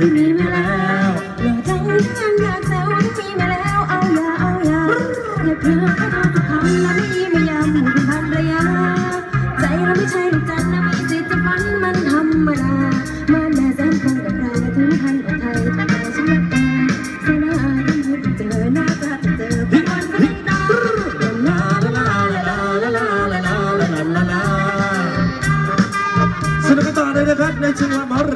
รมีมาแล้วหล่อใจที่งานอยากแซวที่มีมาแล้ว เอาอย่าเอาอย่าอย่าเพื่อเอาทุกคำและไม่มายามคุณภรรยาใจเราไม่ใช่ลูกจันทร์นะมีสิทจะฝันมันธรรมดามาแน่แสนคงกับใครถึงพันของไทยแต่ฉันรักแกเสนาที่พูดเจอหน้าตาเจอพี่วันก็ได้ตาลาลาลาลาลาลาลาลาลาลาลาสนุกตาอเลยนะครับในช่วงลามร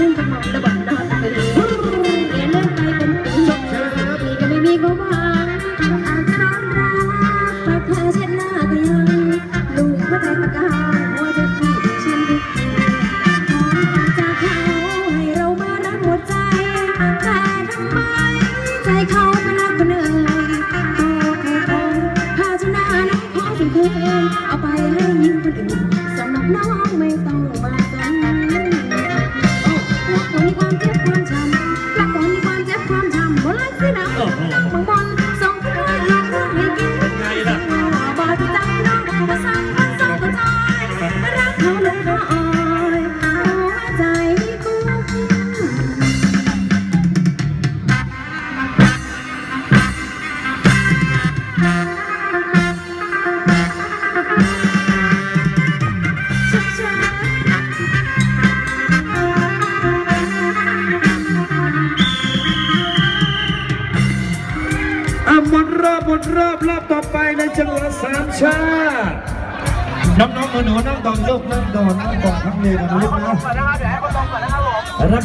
ล่รื่อมระบำดนเอ๋เชื่นที่ก็ไม่มีก็างอาจจรรักปากเธอเช็ดหน้ายัง ลูกหัวใจกกาหัวจะขี้ฉันดิจากเขาให้เรามารัหัวใจ แต่ทำไมใจเขาไม่รักคนเอ่ยโอ้อพาชนะน้องขอสุดเพื่อนเอาไปให้ยิ้มคนอื่น ดรอบรอบต่อไปในจังหวัดสามชาติน้องๆหนูๆนั่งดอนลูกนั่งดอนนั่งดอนทั้งเรียนนะลูกนะรั